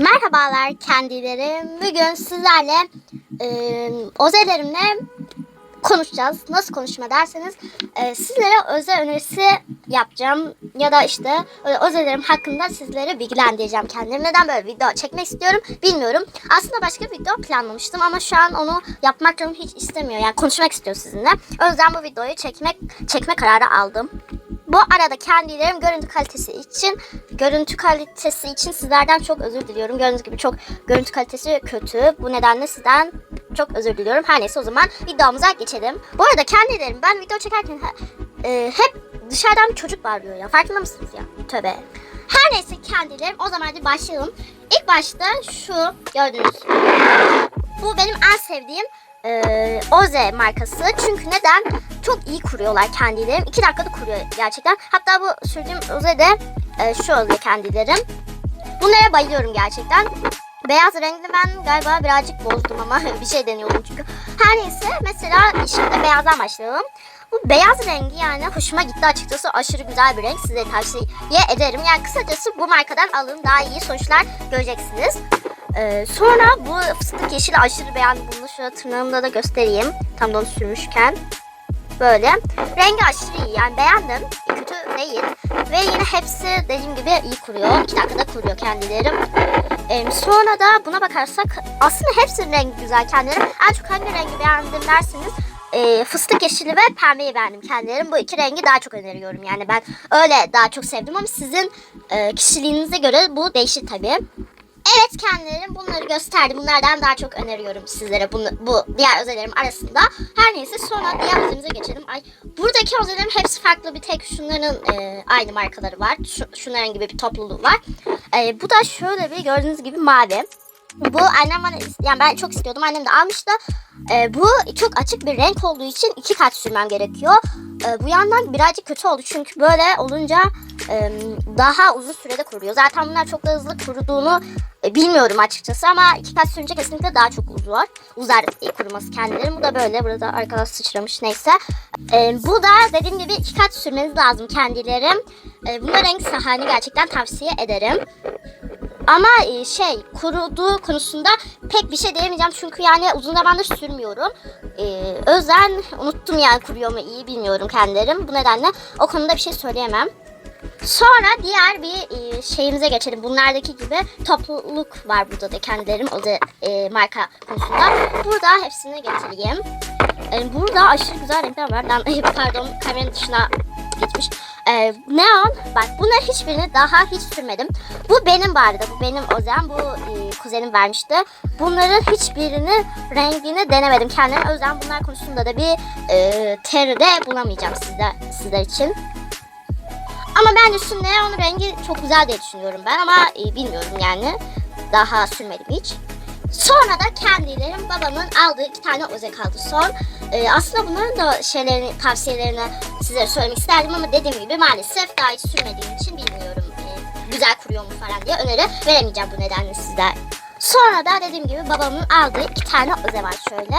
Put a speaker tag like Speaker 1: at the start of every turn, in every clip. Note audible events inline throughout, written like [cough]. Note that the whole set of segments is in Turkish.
Speaker 1: Merhabalar kendilerim. Bugün sizlerle e, özelerimle konuşacağız. Nasıl konuşma derseniz e, sizlere özel önerisi yapacağım. Ya da işte e, özelerim hakkında sizlere bilgilendireceğim kendim. Neden böyle video çekmek istiyorum bilmiyorum. Aslında başka bir video planlamıştım ama şu an onu yapmak canım hiç istemiyor. Yani konuşmak istiyor sizinle. O yüzden bu videoyu çekmek çekme kararı aldım. Bu arada kendilerim görüntü kalitesi için görüntü kalitesi için sizlerden çok özür diliyorum. Gördüğünüz gibi çok görüntü kalitesi kötü. Bu nedenle sizden çok özür diliyorum. Her neyse o zaman videomuza geçelim. Bu arada kendilerim ben video çekerken e, hep dışarıdan bir çocuk bağırıyor ya. Farkında mısınız ya? Tövbe. Her neyse kendilerim o zaman hadi başlayalım. İlk başta şu gördüğünüz bu benim en sevdiğim e, Oze markası. Çünkü neden? Çok iyi kuruyorlar kendileri. 2 dakikada kuruyor gerçekten. Hatta bu sürdüğüm Oze de e, şu Oze kendilerim. Bunlara bayılıyorum gerçekten. Beyaz rengini ben galiba birazcık bozdum ama [laughs] bir şey deniyordum çünkü. Her neyse mesela şimdi beyazdan başlayalım. Bu beyaz rengi yani hoşuma gitti açıkçası. Aşırı güzel bir renk. Size tavsiye ederim. Yani kısacası bu markadan alın. Daha iyi sonuçlar göreceksiniz. Ee, sonra bu fıstık yeşili aşırı beğendim. Bunu şöyle tırnağımda da göstereyim. Tam da onu sürmüşken. Böyle. Rengi aşırı iyi. Yani beğendim. Kötü değil. Ve yine hepsi dediğim gibi iyi kuruyor. 2 dakikada kuruyor kendileri. Ee, sonra da buna bakarsak aslında hepsinin rengi güzel kendileri. En çok hangi rengi beğendim derseniz e, fıstık yeşili ve pembeyi beğendim kendilerim. Bu iki rengi daha çok öneriyorum. Yani ben öyle daha çok sevdim ama sizin e, kişiliğinize göre bu değişir tabii. Evet kendilerim bunları gösterdim. Bunlardan daha çok öneriyorum sizlere bunu, bu diğer özelerim arasında. Her neyse sonra diğer özelimize geçelim. Ay, buradaki özelerim hepsi farklı bir tek şunların e, aynı markaları var. Şu, şunların gibi bir topluluğu var. E, bu da şöyle bir gördüğünüz gibi mavi. Bu annem bana yani ben çok istiyordum. Annem de almıştı. E, bu çok açık bir renk olduğu için iki kat sürmem gerekiyor. E, bu yandan birazcık kötü oldu çünkü böyle olunca e, daha uzun sürede kuruyor. Zaten bunlar çok da hızlı kuruduğunu e, bilmiyorum açıkçası ama iki kat sürünce kesinlikle daha çok uzar. Uzar e, kuruması kendileri. Bu da böyle. Burada arkadaş sıçramış neyse. E, bu da dediğim gibi iki kat sürmeniz lazım kendilerim. E, bunlar renk sahani gerçekten tavsiye ederim. Ama e, şey kuruduğu konusunda pek bir şey diyemeyeceğim çünkü yani uzun zamandır sürmüyorum. E, özen unuttum yani kuruyor mu iyi bilmiyorum kendilerim. Bu nedenle o konuda bir şey söyleyemem. Sonra diğer bir e, şeyimize geçelim. Bunlardaki gibi topluluk var burada da kendilerim o da e, marka konusunda. Burada hepsini getireyim. E, burada aşırı güzel renkler var. Ben, [laughs] pardon kameranın dışına geçmiş. E, neon bak bunların hiçbirini daha hiç sürmedim. Bu benim arada. Bu benim özen. Bu e, kuzenim vermişti. Bunların hiçbirini rengini denemedim kendim. O yüzden bunlar konusunda da bir e, teride bulamayacağım sizler, sizler için. Ama bence şu neon rengi çok güzel diye düşünüyorum ben ama e, bilmiyorum yani. Daha sürmedim hiç. Sonra da kendilerim babamın aldığı iki tane öze kaldı son. E, aslında bunların da şeylerini, tavsiyelerini size söylemek isterdim ama dediğim gibi maalesef daha hiç sürmediğim için bilmiyorum. E, güzel kuruyor mu falan diye öneri veremeyeceğim bu nedenle sizler. Sonra da dediğim gibi babamın aldığı iki tane öze var şöyle.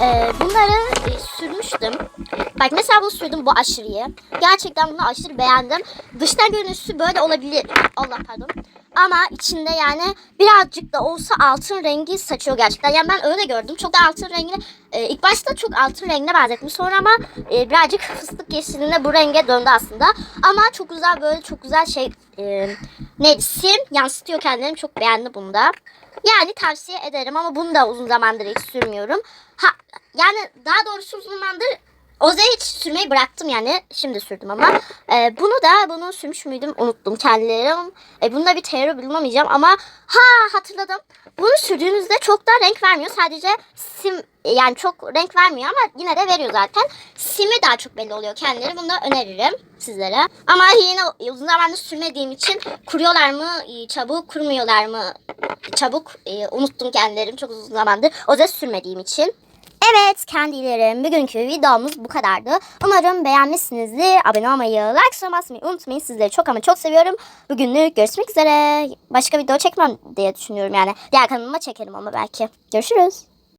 Speaker 1: E, bunları e, sürmüştüm. Bak mesela bunu sürdüm bu aşırıyı. Gerçekten bunu aşırı beğendim. Dıştan görünüşü böyle olabilir. Allah pardon. Ama içinde yani birazcık da olsa altın rengi saçıyor gerçekten. Yani ben öyle gördüm. Çok da altın rengine e, ilk başta çok altın rengine benzettim. Sonra ama e, birazcık fıstık yeşiline bu renge döndü aslında. Ama çok güzel böyle çok güzel şey e, neydi sim yansıtıyor kendilerini. Çok beğendim bunu da. Yani tavsiye ederim ama bunu da uzun zamandır hiç sürmüyorum. Ha yani daha doğrusu uzun zamandır Oze hiç sürmeyi bıraktım yani. Şimdi sürdüm ama. Ee, bunu da bunu sürmüş müydüm unuttum kendilerim. Ee, bunda bir teori bulamayacağım ama ha hatırladım. Bunu sürdüğünüzde çok da renk vermiyor. Sadece sim yani çok renk vermiyor ama yine de veriyor zaten. Simi daha çok belli oluyor kendileri. Bunu da öneririm sizlere. Ama yine uzun zamandır sürmediğim için kuruyorlar mı çabuk, kurmuyorlar mı çabuk e, unuttum kendilerim çok uzun zamandır. Oze sürmediğim için. Evet kendilerim bugünkü videomuz bu kadardı. Umarım beğenmişsinizdir. Abone olmayı, like basmayı unutmayın. Sizleri çok ama çok seviyorum. Bugünlük görüşmek üzere. Başka video çekmem diye düşünüyorum yani. Diğer kanalıma çekerim ama belki. Görüşürüz.